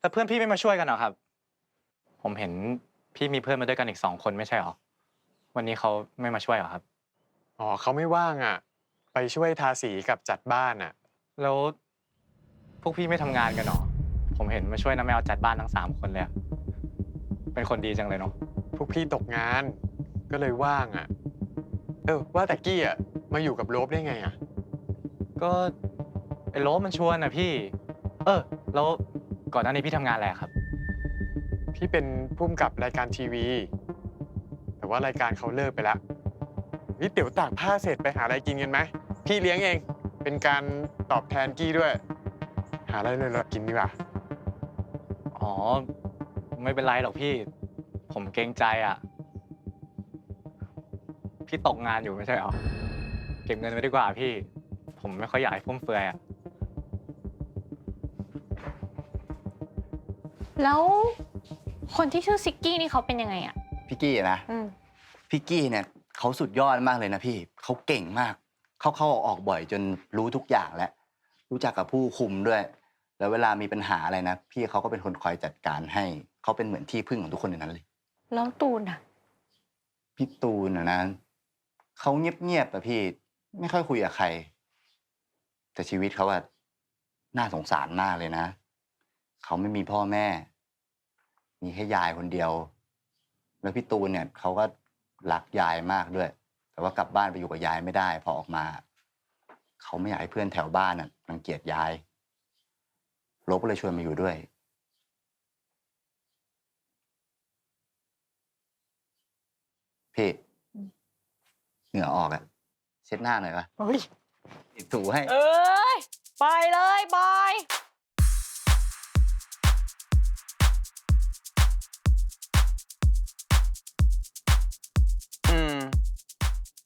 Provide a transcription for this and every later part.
แต่เพื่อนพี่ไม่มาช่วยกันเหรอครับ ผมเห็นพี่มีเพื่อนมาด้วยกันอีกสองคนไม่ใช่เหรอ วันนี้เขาไม่มาช่วยเหรอครับ อ๋อเขาไม่ว่างอะ ไปช่วยทาสีกับจัดบ้านอะ แล้วพวกพี่ไม่ทำงานกันเหรอ ผมเห็นมาช่วยน้าแมวจัดบ้านทั้งสามคนเลยอะเป็นคนดีจังเลยเนาะ พวกพี่ตกงาน ก็เลยว่างอะ เออว่าแต่กี้อะมาอยู่กับโลบได้ไงอะ ก็ไอ้โลบมันชวนนะพี่ เออ แล้ว ก่อนหน้านี้พี่ทำงานอะไรอะครับ พี่เป็นผู้กำกับรายการทีวี แต่ว่ารายการเขาเลิกไปแล้วนี่เดี๋ยวตากผ้าเสร็จไปหาอะไรกินกันไหมพี่เลี้ยงเอง เป็นการตอบแทนกี้ด้วย หาอะไรเลยเรากินดีกว่าอ๋อ ไม่เป็นไรหรอกพี่ ผมเกรงใจอะ พี่ตกงานอยู่ไม่ใช่เหรอ เก็บเงินไว้ดีกว่าพี่ ผมไม่ค่อยอยากให้ฟุ่มเฟือยอะ แล้วคนที่ชื่อซิกกี้นี่เขาเป็นยังไงอะพี่กี้นะ อืมพี่กี้เนี่ยเขาสุดยอดมากเลยนะพี่เขาเก่งมาก เขาเข้าออกบ่อยจนรู้ทุกอย่างแล้วรู้จักกับผู้คุมด้วย แล้วเวลามีปัญหาอะไรนะ พี่เขาก็เป็นคนคอยจัดการให้เขาเป็นเหมือนที่พึ่งของทุกคนในนั้นเลย แล้วตูนอะพี่ตูนนะนะเขาเงียบๆแต่พี่ ไม่ค่อยคุยกับใคร แต่ชีวิตเขาอะน่าสงสารมากเลยนะเขาไม่มีพ่อแม่ มีแค่ยายคนเดียว แล้วพี่ตูนเนี่ยเขาก็รักยายมากด้วย แต่ว่ากลับบ้านไปอยู่กับยายไม่ได้ พอออกมาเขาไม่อยากให้เพื่อนแถวบ้านน่ะรังเกียจยายลบก็เลยชวนมาอยู่ด้วย พี่อืมเหงื่อออกอะเช็ดหน้าหน่อยปะเฮ้ยถูให้ เอ้ย ไปเลยบาย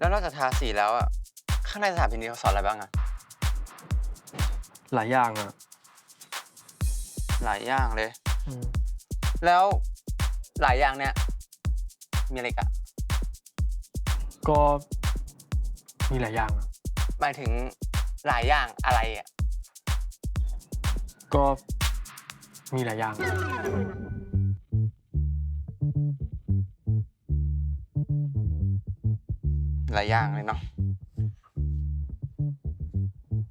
แล้วนอกจากทาสีแล้วอะ ข้างในสถานพินิจเขาสอนอะไรบ้างอะ หลายอย่างอะหลายอย่างเลยแล้วหลายอย่างเนี่ย มีอะไรอีกันก็มีหลายอย่างอะหมายถึงหลายอย่างอะไรอะ ก็มีหลายอย่างอะ หลายอย่างเลยเนาะ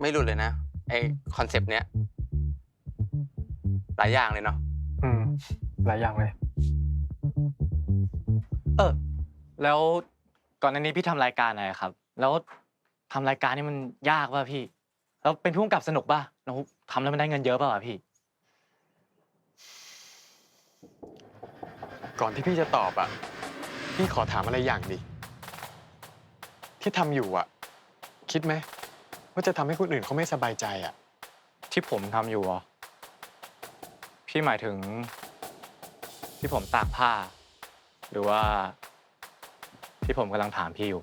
ไม่รู้เลยนะไอคอนเซปต์เนี้ยหลายอย่างเลยเนาะอืม หลายอย่างเลย เออ แล้วก่อนหน้านี้พี่ทำรายการอะไรครับ แล้วทำรายการนี่มันยากป่ะพี่ แล้วเป็นผู้กำกับสนุกป่ะแล้วทำแล้วมันได้เงินเยอะป่ะวะพี่ ก่อนที่พี่จะตอบอะ พี่ขอถามอะไรอย่างดิ ที่ทำอยู่อะ คิดไหมว่าจะทำให้คนอื่นเขาไม่สบายใจอะ ที่ผมทำอยู่เหรอ พี่หมายถึง ที่ผมตากผ้า หรือว่า ที่ผมกำลังถามพี่อยู่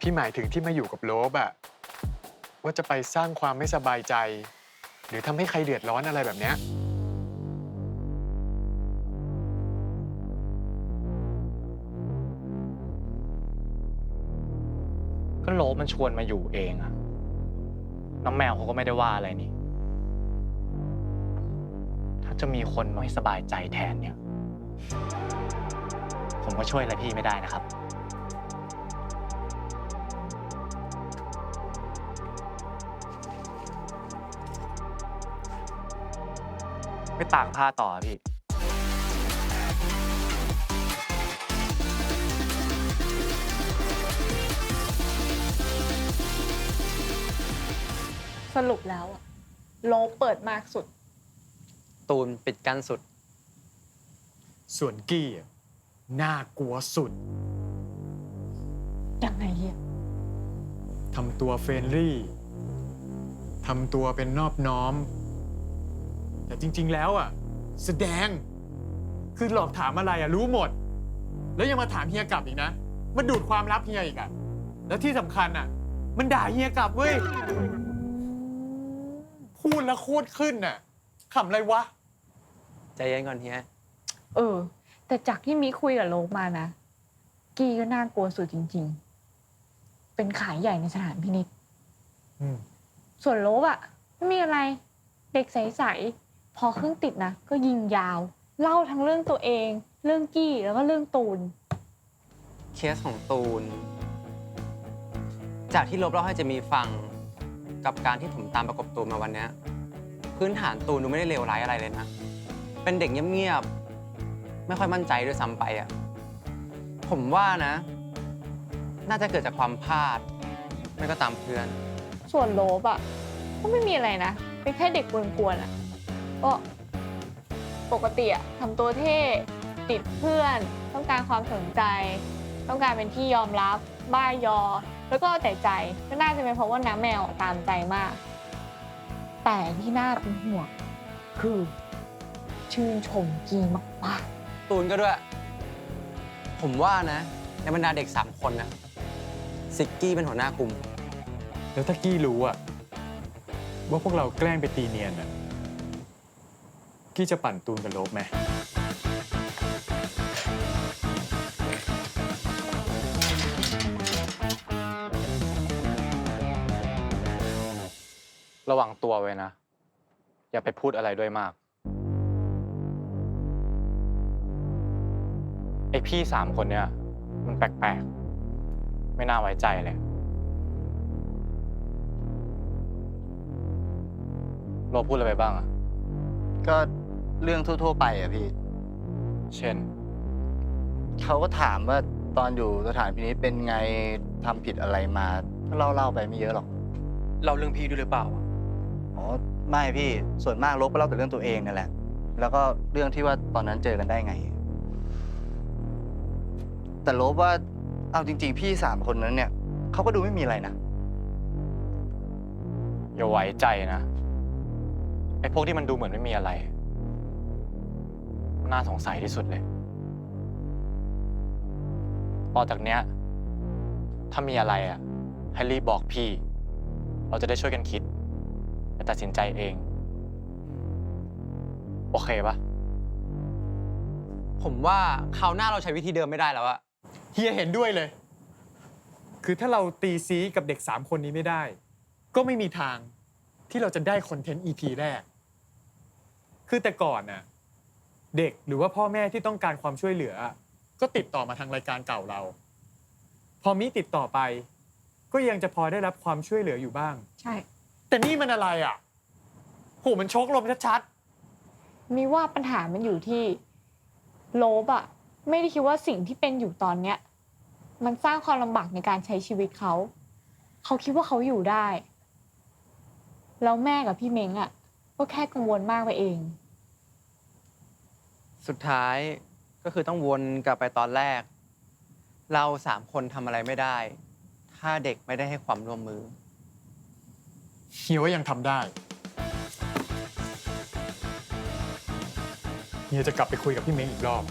พี่หมายถึงที่มาอยู่กับโลบอะว่าจะไปสร้างความไม่สบายใจ หรือทำให้ใครเดือดร้อนอะไรแบบเนี้ย โลบมันชวนมาอยู่เองอะน้องแมวเขาก็ไม่ได้ว่าอะไรนี่ ถ้าจะมีคนไม่สบายใจแทนเนี่ย ผมก็ช่วยอะไรพี่ไม่ได้นะครับไปตากผ้าต่อพี่ สรุปแล้วอะโลเปิดมากสุด ตูนปิดกั้นสุด ส่วนกี้อะน่ากลัวสุด ยังไงเฮียทำตัวเฟรนลี่ ทำตัวเป็นนอบน้อม แต่จริง ๆ แล้วอะ แสดง คือหลอกถามอะไรอะ รู้หมด แล้วยังมาถามเฮียกลับอีกนะ มันดูดความลับเฮียอีกอะ แล้วที่สำคัญอะ มันด่าเฮียกลับเว้ย พูดแล้วโคตรขึ้นน่ะขำอะไรวะ ใจเย็นก่อนเฮียเออ แต่จากที่มีคุยกับโลกมานะ กี้ก็น่ากลัวสุดจริง ๆ เป็นขายใหญ่ในสถานพินิจอืมส่วนโลบอะไม่มีอะไร เด็กใสพอเครื่องติดนะก็ยิงยาว เล่าทั้งเรื่องตัวเอง เรื่องกี้แล้วก็เรื่องตูน เคสของตูน จากที่ลบเล่าให้เจะมีฟัง กับการที่ผมตามประกบตูนมาวันเนี้ยพื้นฐานตูนดูไม่ได้เลวร้ายอะไรเลยนะ เป็นเด็กเงียบๆ ไม่ค่อยมั่นใจด้วยซ้ำไปอะ ผมว่านะ น่าจะเกิดจากความพลาด ไม่ก็ตามเพื่อน ส่วนโลบอะก็ไม่มีอะไรนะ เป็นแค่เด็กกวนๆอะก็ปกติอะทำตัวเท่ติดเพื่อน ต้องการความสนใจ ต้องการเป็นที่ยอมรับ บ้ายอ แล้วก็เอาแต่ใจก็น่าจะเป็นเพราะว่าน้าแมวอะตามใจมาก แต่ที่น่าเป็นห่วงคือชื่นชมกีมากตูนก็ด้วย ผมว่านะ ในบรรดาเด็กสามคนนะซิกกี้เป็นหัวหน้ากลุ่ม แล้วถ้ากี้รู้อะว่าพวกเราแกล้งไปตีเนียนอะกี้จะปั่นตูนกับโลบไหม ระวังตัวไว้นะ อย่าไปพูดอะไรด้วยมาก ไอพี่สามคนเนี่ย มันแปลกๆ ไม่น่าไว้ใจเลย โลพูดอะไรไปบ้างอะก็เรื่องทั่ว ๆ ไปอะพี่ เช่น เขาก็ถามว่าตอนอยู่สถานพินิจเป็นไงทำผิดอะไรมาก็เล่าเล่าๆไปไม่เยอะหรอกเราเรื่องพี่ด้วยหรือเปล่าอ๋ อไม่พี่ส่วนมากลบก็เล่าแต่เรื่องตัวเองนั่นแหละ แล้วก็เรื่องที่ว่าตอนนั้นเจอกันได้ไง แต่ลบว่าเอาจริง ๆ พี่สามคนนั้นเนี่ยเขาก็ดูไม่มีอะไรนะอย่าไว้ใจนะไอ้พวกที่มันดูเหมือนไม่มีอะไร น่าสงสัยที่สุดเลยต่อจากเนี้ย ถ้ามีอะไรอะให้รีบบอกพี่ เราจะได้ช่วยกันคิด และตัดสินใจเอง โอเคปะผมว่าคราวหน้าเราใช้วิธีเดิมไม่ได้แล้วอะเฮียเห็นด้วยเลย คือถ้าเราตีซีกับเด็กสามคนนี้ไม่ได้ ก็ไม่มีทางที่เราจะได้คอนเทนต์ EP แรก คือแต่ก่อนน่ะเด็กหรือว่าพ่อแม่ที่ต้องการความช่วยเหลือ ก็ติดต่อมาทางรายการเก่าเรา พอมิติดต่อไป ก็ยังจะพอได้รับความช่วยเหลืออยู่บ้างๆใช่ แต่นี่มันอะไรอะโหมันชกลมชัดมีว่าปัญหามันอยู่ที่โลบอะไม่ได้คิดว่าสิ่งที่เป็นอยู่ตอนเนี้ย มันสร้างความลำบากในการใช้ชีวิตเขา เขาคิดว่าเขาอยู่ได้ แล้วแม่กับพี่เม้งอะก็แค่กังวลมากไปเอง สุดท้ายก็คือต้องวนกลับไปตอนแรก เราสามคนทำอะไรไม่ได้ ถ้าเด็กไม่ได้ให้ความร่วมมือๆ เฮียว่ายังทำได้ เฮียจะกลับไปคุยกับพี่เม้งอีกรอบ